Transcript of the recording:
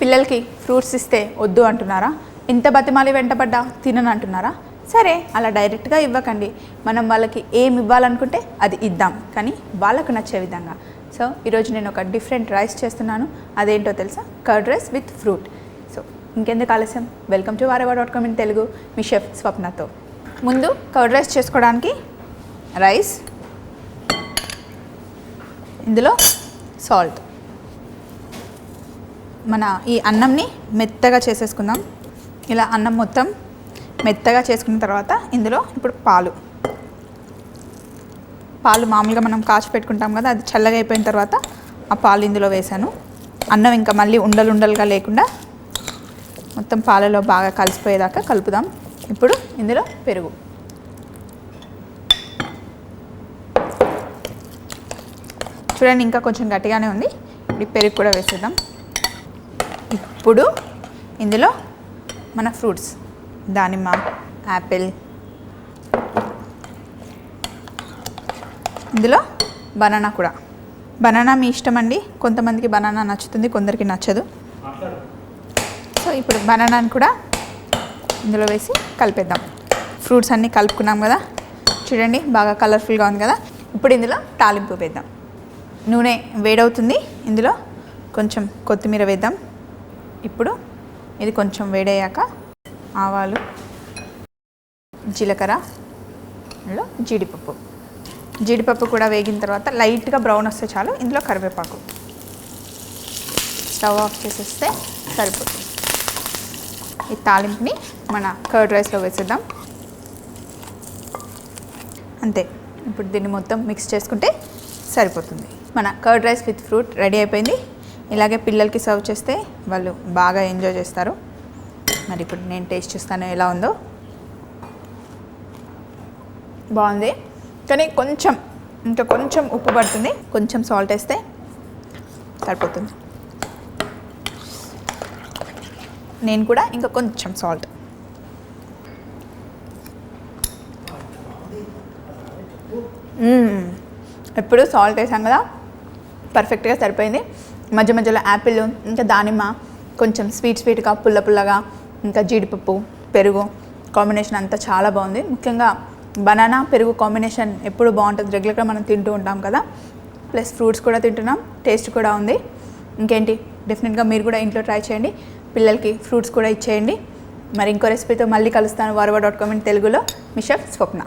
పిల్లలకి ఫ్రూట్స్ ఇస్తే వద్దు అంటున్నారా? ఎంత బతిమాలి వెంటబడ్డా తినను అంటున్నారా? సరే అలా డైరెక్ట్గా ఇవ్వకండి. మనం వాళ్ళకి ఏం ఇవ్వాలనుకుంటే అది ఇద్దాం. కానీ వాళ్ళకు నచ్చే విధంగా. సో ఈరోజు నేను ఒక డిఫరెంట్ రైస్ చేస్తున్నాను. అదేంటో తెలుసా? Curd rice with fruit. So ఇంకెందుకు ఆలస్యం? Welcome to Vahrehvah dot com in Telugu. Me chef స్వప్నతో. ముందు కర్డ్ రైస్ చేసుకోవడానికి రైస్. ఇందులో సాల్ట్. మన ఈ అన్నంని మెత్తగా చేసేసుకుందాం. ఇలా అన్నం మొత్తం మెత్తగా చేసుకున్న తర్వాత ఇందులో ఇప్పుడు పాలు. పాలు మామూలుగా మనం కాచి పెట్టుకుంటాం కదా అది చల్లగా అయిపోయిన తర్వాత ఆ పాలు ఇందులో వేసాను అన్నం ఇంకా మళ్ళీ ఉండలు ఉండలుగా లేకుండా మొత్తం పాలలో బాగా కలిసిపోయేదాకా కలుపుదాం. ఇప్పుడు ఇందులో పెరుగు. చూడండి ఇంకా కొంచెం గట్టిగానే ఉంది. ఇప్పుడు ఈ పెరుగు కూడా వేసేద్దాం. ఇప్పుడు ఇందులో మన ఫ్రూట్స్ దానిమ్మ యాపిల్ ఇందులో బనానా కూడా. బనానా మీ ఇష్టం అండి? కొంతమందికి బనానా నచ్చుతుంది కొందరికి నచ్చదు. సో ఇప్పుడు బనానాని కూడా ఇందులో వేసి కలిపేద్దాం. ఫ్రూట్స్ అన్నీ కలుపుకున్నాం కదా. చూడండి బాగా కలర్ఫుల్గా ఉంది కదా. ఇప్పుడు ఇందులో తాలింపు వేద్దాం. నూనె వేడవుతుంది. ఇందులో కొంచెం కొత్తిమీర వేద్దాం. ఇప్పుడు ఇది కొంచెం వేడయ్యాక ఆవాలు జీలకర్ర జీడిపప్పు. జీడిపప్పు కూడా వేగిన తర్వాత లైట్గా బ్రౌన్ వస్తే చాలు ఇందులో కరివేపాకు. స్టవ్ ఆఫ్ చేసేస్తే సరిపోతుంది. ఈ తాలింపుని మన కర్డ్ రైస్లో వేసేద్దాం. అంతే ఇప్పుడు దీన్ని మొత్తం మిక్స్ చేసుకుంటే సరిపోతుంది. మన curd rice with fruit ready అయిపోయింది. ఇలాగే పిల్లలకి సర్వ్ చేస్తే వాళ్ళు బాగా ఎంజాయ్ చేస్తారు. మరి ఇప్పుడు నేను టేస్ట్ చూస్తాను ఎలా ఉందో. బాగుంది. కానీ కొంచెం ఇంకా కొంచెం ఉప్పు పడుతుంది. కొంచెం సాల్ట్ వేస్తే సరిపోతుంది. నేను కూడా ఇంకా కొంచెం సాల్ట్ ఎప్పుడు సాల్ట్ వేసాం కదా? పర్ఫెక్ట్గా సరిపోయింది. మధ్య మధ్యలో యాపిల్ ఇంకా దానిమ్మ కొంచెం స్వీట్ స్వీట్గా పుల్ల పుల్లగా ఇంకా జీడిపప్పు పెరుగు కాంబినేషన్ అంతా చాలా బాగుంది. ముఖ్యంగా బనానా పెరుగు కాంబినేషన్ ఎప్పుడు బాగుంటుంది. రెగ్యులర్గా మనం తింటూ ఉంటాం కదా. ప్లస్ ఫ్రూట్స్ కూడా తింటున్నాం. టేస్ట్ కూడా ఉంది. ఇంకేంటి? డెఫినెట్గా మీరు కూడా ఇంట్లో ట్రై చేయండి. పిల్లలకి ఫ్రూట్స్ కూడా ఇచ్చేయండి. మరి ఇంకో రెసిపీతో మళ్ళీ కలుస్తాను. వారవా డాట్ కామ్ ఇన్ తెలుగులో. మిషఫ్ స్వప్న.